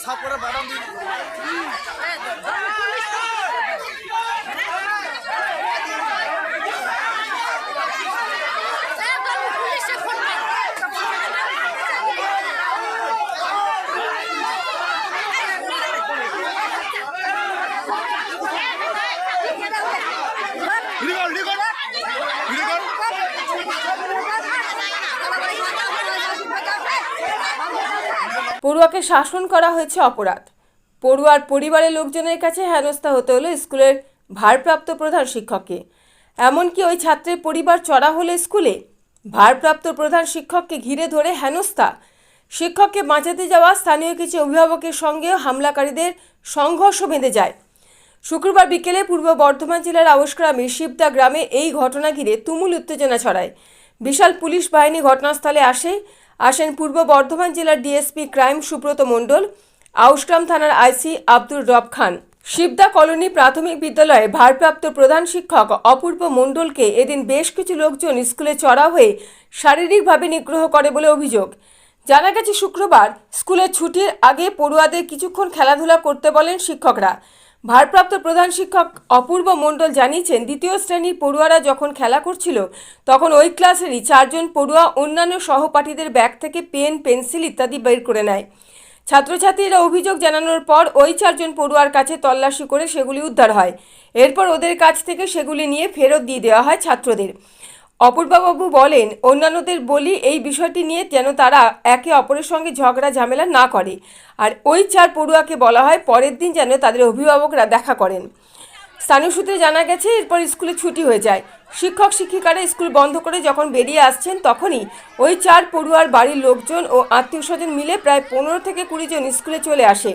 সাপ করে বাদাম দিন পড়ুয়াকে শাসন করা হয়েছে অপরাধ। পড়ুয়ার পরিবারের লোকজনের কাছে হেনস্থা হতে হলো স্কুলের ভারপ্রাপ্ত প্রধান শিক্ষককে। এমনকি ওই ছাত্রের পরিবার চড়া হলো স্কুলে ভারপ্রাপ্ত প্রধান শিক্ষককে ঘিরে ধরে হেনস্থা। শিক্ষককে বাঁচাতে যাওয়া স্থানীয় কিছু অভিভাবকের সঙ্গেও হামলাকারীদের সংঘর্ষ বেঁধে যায়। শুক্রবার বিকেলে পূর্ব বর্ধমান জেলার আউশগ্রামে শিবদা গ্রামে এই ঘটনা ঘিরে তুমুল উত্তেজনা ছড়ায়। বিশাল পুলিশ বাহিনী ঘটনাস্থলে আসে আসেন পূর্ব বর্ধমান জেলার ডিএসপি ক্রাইম সুব্রত মণ্ডল আউশগ্রাম থানার আইসি আব্দুর রব খান। শিবদা কলোনি প্রাথমিক বিদ্যালয়ে ভারপ্রাপ্ত প্রধান শিক্ষক অপূর্ব মণ্ডলকে এদিন বেশ কিছু লোকজন স্কুলে চড়া হয়ে শারীরিকভাবে নিগ্রহ করে বলে অভিযোগ। জানা গেছে, শুক্রবার স্কুলের ছুটির আগে পড়ুয়াদের কিছুক্ষণ খেলাধুলা করতে বলেন শিক্ষকরা। ভারপ্রাপ্ত প্রধান শিক্ষক অপূর্ব মণ্ডল জানিয়েছেন, দ্বিতীয় শ্রেণির পড়ুয়ারা যখন খেলা করছিল, তখন ওই ক্লাসেরই চারজন পড়ুয়া অন্যান্য সহপাঠীদের ব্যাগ থেকে পেন, পেন্সিল ইত্যাদি বের করে নেয়। ছাত্রছাত্রীরা অভিযোগ জানানোর পর ওই চারজন পড়ুয়ার কাছে তল্লাশি করে সেগুলি উদ্ধার হয়। এরপর ওদের কাছ থেকে সেগুলি নিয়ে ফেরত দিয়ে দেওয়া হয় ছাত্রদের। অপূর্বাবাবু বলেন, অন্যান্যদের বলি এই বিষয়টি নিয়ে যেন তারা একে অপরের সঙ্গে ঝগড়া, ঝামেলা না করে। আর ওই চার পড়ুয়াকে বলা হয় পরের দিন যেন তাদের অভিভাবকরা দেখা করেন। স্থানীয় সূত্রে জানা গেছে, এরপর স্কুলে ছুটি হয়ে যায়। শিক্ষক, শিক্ষিকারা স্কুল বন্ধ করে যখন বেরিয়ে আসছেন, তখনই ওই চার পড়ুয়ার বাড়ির লোকজন ও আত্মীয় স্বজন মিলে প্রায় পনেরো থেকে কুড়ি জন স্কুলে চলে আসে।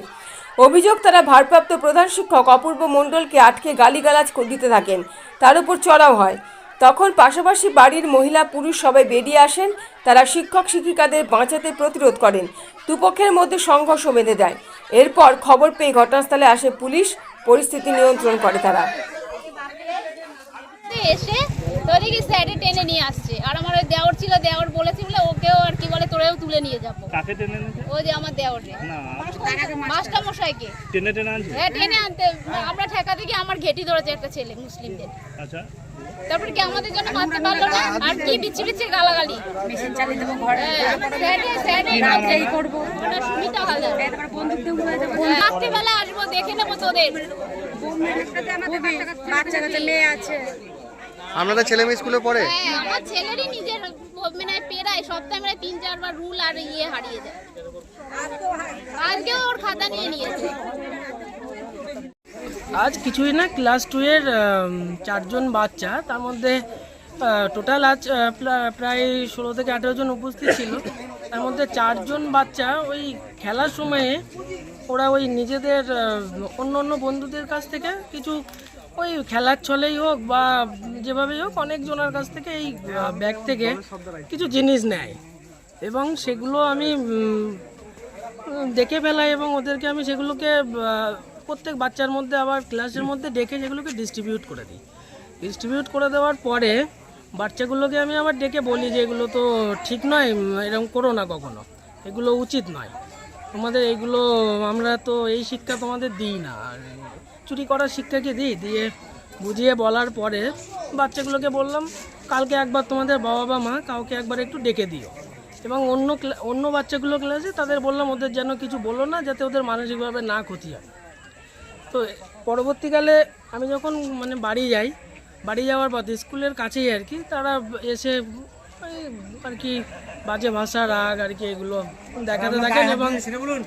অভিযোগ, তারা ভারপ্রাপ্ত প্রধান শিক্ষক অপূর্ব মণ্ডলকে আটকে গালিগালাজ দিতে থাকেন। তার উপর চড়াও হয়। তখন পাশাপাশি বাড়ির মহিলা পুরুষ সবাই বেরিয়ে আসেন। তারা শিক্ষক শিক্ষিকাদের বাঁচাতে প্রতিরোধ করেন। দুপক্ষের মধ্যে সংঘর্ষ বেঁধে দেয়। এরপর খবর পেয়ে ঘটনাস্থলে আসে পুলিশ। পরিস্থিতি নিয়ন্ত্রণ করে তারা। এসে তো দেখি স্যারে টেনে নিয়ে আসছে। আর আমার ওই দেওয়ার ছিল, দেওর বলেছি বলে ওকেও আর কি বলে তোরেও তুলে নিয়ে যাব। কাকে টেনে নিতে ওই যে আমার দেওর মাস্টার মশাইকে টেনে টেনে আনছে? হ্যাঁ টেনে আনতে। আমরা ঠেকাতে গিয়ে আমার ঘেটি ধরেছে একটা ছেলে মুসলিমদের। আচ্ছা। তারপরে কি আমাদের জন্য মারতে পারল না? আর কি বিচ্ছি বিচ্ছি গালাগালি? মেশিন চালিয়ে দেবো ঘরে স্যারে স্যারে এই করব। সুমিতা হালদার। রাত্রিবেলা আসব দেখে নেব তোদের। বাচ্চা কাচ্চা মেয়ে আছে। আপনাদের ছেলে মেয়ে স্কুলে পড়ে? হ্যাঁ আমার ছেলেরই নিজের পেরায় সপ্তাহে তিন, চারবার রুল আর ইয়ে হারিয়ে আজকেও ওর খাতা নিয়ে নিয়েছে। আজ কিছুই না ক্লাস টু এর চারজন বাচ্চা, তার মধ্যে টোটাল আজ প্রায় ষোলো থেকে আঠেরো জন উপস্থিত ছিল। তার মধ্যে চারজন বাচ্চা, ওই খেলার সময়ে ওরা ওই নিজেদের অন্য অন্য বন্ধুদের কাছ থেকে কিছু ওই খেলার ছলেই হোক বা যেভাবেই হোক অনেকজনের কাছ থেকে এই ব্যাগ থেকে কিছু জিনিস নেয়। এবং সেগুলো আমি দেখে ফেলাই এবং ওদেরকে আমি সেগুলোকে প্রত্যেক বাচ্চার মধ্যে আবার ক্লাসের মধ্যে ডেকে সেগুলোকে ডিস্ট্রিবিউট করে দিই। ডিস্ট্রিবিউট করে দেওয়ার পরে বাচ্চাগুলোকে আমি আবার ডেকে বলি যে এগুলো তো ঠিক নয় এরকম করো না কখনো। এগুলো উচিত নয়। তোমাদের এগুলো, আমরা তো এই শিক্ষা তোমাদের দিই না। চুরি করার শিক্ষাকে দিই, দিয়ে বুঝিয়ে বলার পরে বাচ্চাগুলোকে বললাম, কালকে একবার তোমাদের বাবা বা মা কাউকে একবার একটু ডেকে দিও। এবং অন্য অন্য বাচ্চাগুলো ক্লাসে তাদের বললাম, ওদের যেন কিছু বলো না, যাতে ওদের মানসিকভাবে না ক্ষতি হয়। তো পরবর্তীকালে আমি যখন মানে বাড়ি যাই, বাড়ি যাওয়ার পথে স্কুলের কাছেই আর কি, তারা এসে আর কি বাজে ভাষা রাগ আর কি এগুলো দেখাতে থাকেন এবং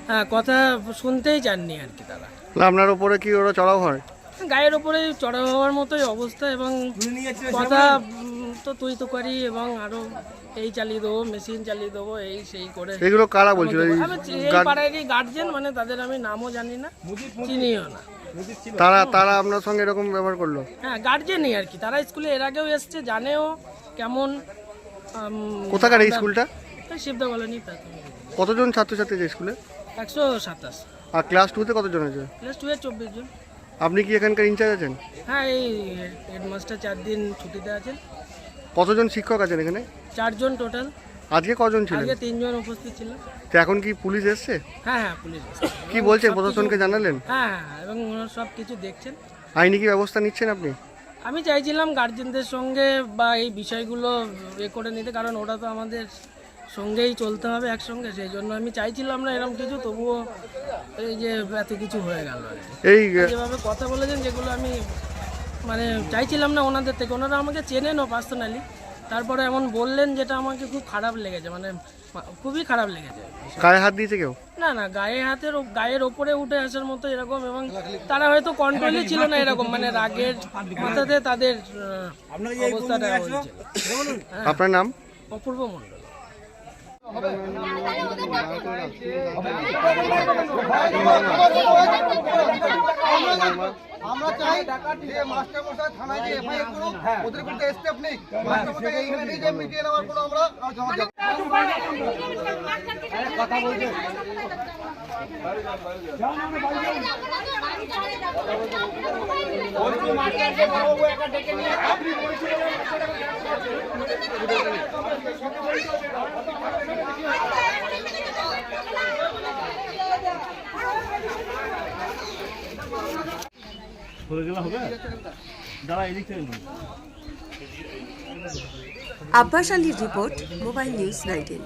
হ্যাঁ কথা শুনতেই চাননি আর কি তারা। আপনার উপরে কি ওরা চড়াও হয়? গায়ের ওপরে চড়া হওয়ার মতোই অবস্থা এবং কথা তো তুই তো করি এবং আরও এই চালিয়ে দেবো মেশিন চালিয়ে দেবো এই সেই করে। এগুলো কারা বলছিল? এই পাড়ারই গার্জেন মানে তাদের আমি নামও জানি না চিনিও না। তারা তারা আপনার সঙ্গে এরকম ব্যবহার করল? হ্যাঁ গার্জেনই আর কি। তারা স্কুলে এর আগেও এসছে জানেও কেমন কোথাকার এই স্কুলটা? শিবদা কলোনি কতজন ছাত্রছাত্রী আছে স্কুলে? একশো সাতাশ। আর ক্লাস টুতে কতজন আছে প্লাস টু এর চব্বিশ জন। আপনি কি এখানকার ইনচার্জ আছেন? হ্যাঁ এই হেডমাস্টার চার দিন ছুটিতে আছেন। কতজন শিক্ষক আছেন এখানে? চারজন টোটাল আজকে কজন ছিলেন? আজকে তিনজন উপস্থিত ছিল। তো এখন কি পুলিশ এসছে? হ্যাঁ হ্যাঁ পুলিশ কি বলছে? প্রশাসনকে জানালেন? হ্যাঁ হ্যাঁ এবং ওনারা সব কিছু দেখছেন। আইনি কি ব্যবস্থা নিচ্ছেন আপনি? আমি চাইছিলাম গার্জেনদের সঙ্গে বা এই বিষয়গুলো এ করে নিতে কারণ ওটা তো আমাদের সঙ্গেই চলতে হবে একসঙ্গে সেই জন্য আমি চাইছিলাম না এরকম কিছু তবুও এই যে এত কিছু হয়ে গেল এই যেভাবে কথা বলেছেন যেগুলো আমি মানে চাইছিলাম না ওনাদের থেকে ওনারা আমাকে চেনেনও পার্সোনালি তারপরে এমন বললেন যেটা আমাকে খুব খারাপ লেগেছে মানে খুবই খারাপ লেগেছে। গায়ে হাত দিয়েছে কেউ? না না গায়ে হাতের গায়ের ওপরে উঠে আসার মতো এরকম এবং তারা হয়তো কন্ট্রোলই ছিল না এরকম মানে রাগের মাথাতে তাদের অবস্থাটা আপনার নাম? অপূর্ব মণ্ডল। আমরা চাই যে মাস্টার মশাই থানায় যে এফআইআর করুক ওদের বিরুদ্ধে স্টেপ নিক। মাস্টার মশাই এইখানে নিয়ে যে মিটিয়ে নেওয়ার কোনো আমরা জমা দেব। আব্বাস আলীর রিপোর্ট মোবাইল নিউজ নাইনটিন।